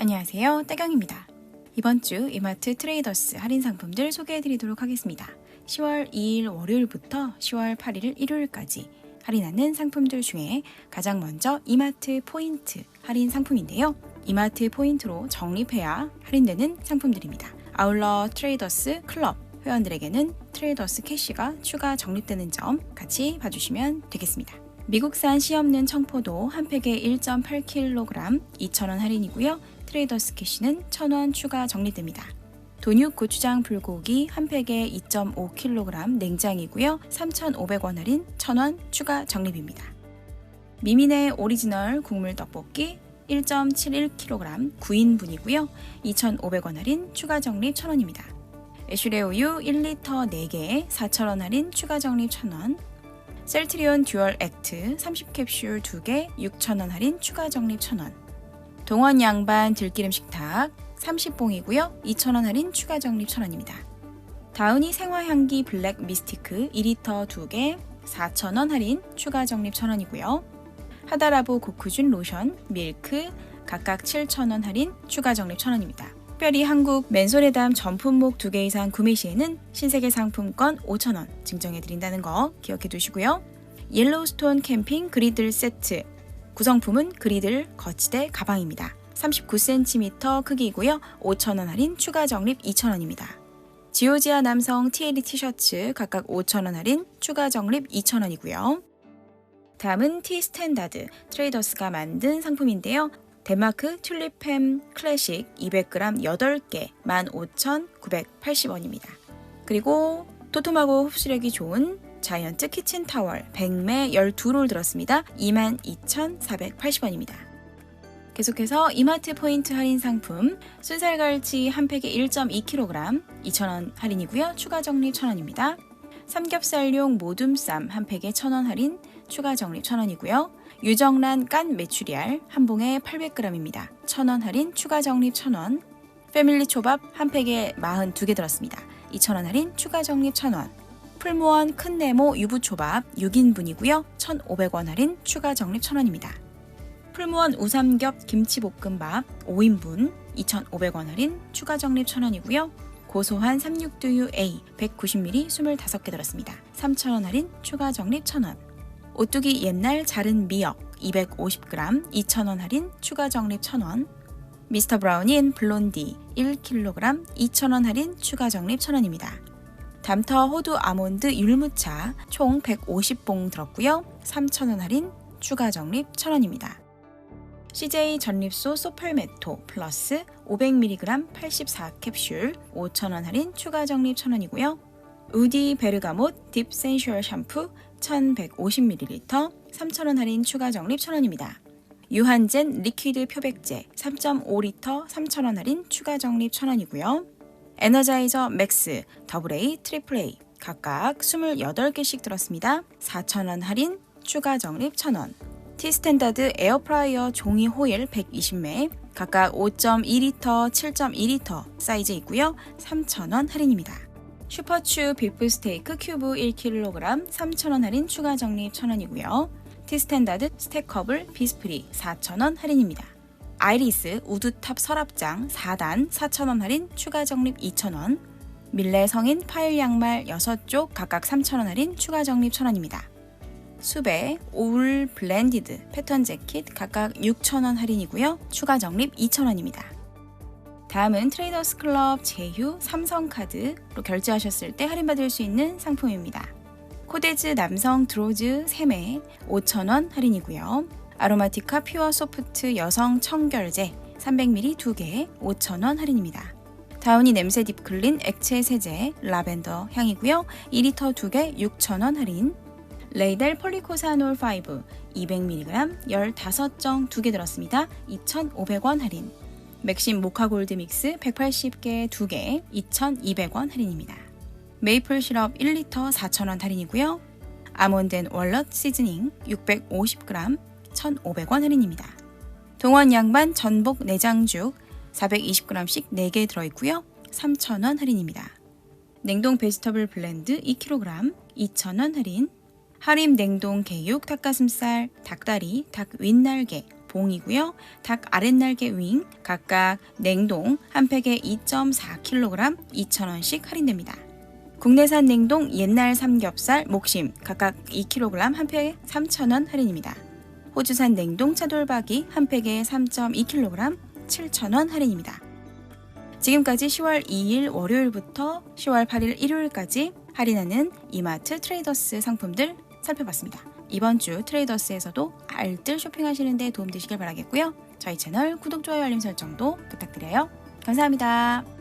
안녕하세요. 따경입니다. 이번 주 이마트 트레이더스 할인 상품들 소개해 드리도록 하겠습니다. 10월 2일 월요일부터 10월 8일 일요일까지 할인하는 상품들 중에 가장 먼저 이마트 포인트 할인 상품인데요. 이마트 포인트로 적립해야 할인되는 상품들입니다. 아울러 트레이더스 클럽 회원들에게는 트레이더스 캐시가 추가 적립되는 점 같이 봐주시면 되겠습니다. 미국산 씨 없는 청포도 한 팩에 1.8kg 2,000원 할인이고요. 트레이더스 캐시는 1,000원 추가 적립됩니다. 돈육 고추장 불고기 한 팩에 2.5kg 냉장이고요. 3,500원 할인 1,000원 추가 적립입니다. 미민의 오리지널 국물 떡볶이 1.71kg 9인분이고요. 2,500원 할인 추가 적립 1,000원입니다. 애슐레 우유 1리터 4개에 4,000원 할인 추가 적립 1,000원. 셀트리온 듀얼 액트 30캡슐 2개 6,000원 할인 추가 적립 1,000원. 동원 양반 들기름 식탁 30봉이고요. 2,000원 할인 추가 적립 1,000원입니다. 다우니 생화향기 블랙 미스티크 2리터 2개 4,000원 할인 추가 적립 1,000원이고요. 하다라보 고쿠준 로션 밀크 각각 7,000원 할인 추가 적립 1,000원입니다. 특별히 한국 맨솔에담 전품목 2개 이상 구매 시에는 신세계 상품권 5,000원 증정해 드린다는 거 기억해 두시고요. 옐로우스톤 캠핑 그리들 세트 구성품은 그리들 거치대 가방입니다. 39cm 크기이고요. 5,000원 할인 추가 적립 2,000원입니다. 지오지아 남성 TLE 티셔츠 각각 5,000원 할인 추가 적립 2,000원이고요. 다음은 티 스탠다드 트레이더스가 만든 상품인데요. 덴마크 튤립햄 클래식 200g 8개 15,980원입니다. 그리고 토톰하고 흡수력이 좋은 자이언트 키친 타월 100매 12롤 들었습니다. 22,480원입니다. 계속해서 이마트 포인트 할인 상품 순살갈치 한 팩에 1.2kg 2,000원 할인이고요. 추가 적립 1,000원입니다. 삼겹살용 모둠쌈 한 팩에 1,000원 할인 추가 적립 1,000원이고요. 유정란 깐 메추리알 한 봉에 800g입니다. 1,000원 할인 추가 적립 1,000원. 패밀리 초밥 한 팩에 42개 들었습니다. 2,000원 할인 추가 적립 1,000원. 풀무원 큰 네모 유부초밥 6인분이고요. 1,500원 할인 추가 적립 1,000원입니다. 풀무원 우삼겹 김치볶음밥 5인분 2,500원 할인 추가 적립 1,000원이고요. 고소한 삼육두유 A 190ml 25개 들었습니다. 3,000원 할인 추가 적립 1,000원. 오뚜기 옛날 자른 미역 250g 2,000원 할인 추가 적립 1,000원. 미스터 앤 블론디 1kg 2,000원 할인 추가 적립 1,000원입니다. 담터 호두 아몬드 율무차 총 150봉 들었고요. 3,000원 할인 추가 적립 1,000원입니다. CJ 전립소 소팔메토 플러스 500mg 84캡슐 5,000원 할인 추가 적립 1,000원이고요. 우디 베르가못 딥 센슈얼 샴푸 1,150ml 3,000원 할인 추가 적립 1,000원입니다. 유한젠 리퀴드 표백제 3.5리터 3,000원 할인 추가 적립 1,000원이고요. 에너자이저 맥스 더블 A 트리플 A 각각 28개씩 들었습니다. 4,000원 할인 추가 적립 1,000원. 티 스탠다드 에어프라이어 종이 호일 120매 각각 5.2리터, 7.2리터 사이즈 있고요. 3,000원 할인입니다. 슈퍼추 비프 스테이크 큐브 1kg 3,000원 할인 추가 적립 1,000원이고요. 티 스탠다드 스테커블 비스프리 4,000원 할인입니다. 아이리스 우드탑 서랍장 4단 4,000원 할인 추가 적립 2,000원. 밀레 성인 파일 양말 6쪽 각각 3,000원 할인 추가 적립 1,000원입니다. 수배 올 블렌디드 패턴 재킷 각각 6,000원 할인이고요. 추가 적립 2,000원입니다. 다음은 트레이더스 클럽 제휴 삼성카드로 결제하셨을 때 할인받을 수 있는 상품입니다. 코데즈 남성 드로즈 3매 5,000원 할인이고요. 아로마티카 퓨어 소프트 여성 청결제 300ml 2개 5,000원 할인입니다. 다우니 냄새 딥클린 액체 세제 라벤더 향이고요. 2리터 2개 6,000원 할인. 레이델 폴리코사놀 5 200mg 15정 2개 들었습니다. 2,500원 할인. 맥심 모카 골드 믹스 180개 2개 2,200원 할인입니다. 메이플 시럽 1리터 4,000원 할인이고요. 아몬드 앤 월넛 시즈닝 650g 1,500원 할인입니다. 동원 양반 전복 내장죽 420g씩 4개 들어있고요. 3,000원 할인입니다. 냉동 베지터블 블렌드 2kg 2,000원 할인 하림 냉동 개육 닭가슴살 닭다리 닭 윗날개 봉이고요. 닭 아랫날개 윙 각각 냉동 한 팩에 2.4kg 2,000원씩 할인됩니다. 국내산 냉동 옛날 삼겹살 목심 각각 2kg 한 팩에 3,000원 할인입니다. 호주산 냉동 차돌박이 한 팩에 3.2kg 7,000원 할인입니다. 지금까지 10월 2일 월요일부터 10월 8일 일요일까지 할인하는 이마트 트레이더스 상품들 살펴봤습니다. 이번 주 트레이더스에서도 알뜰 쇼핑하시는 데 도움 되시길 바라겠고요. 저희 채널 구독, 좋아요, 알림 설정도 부탁드려요. 감사합니다.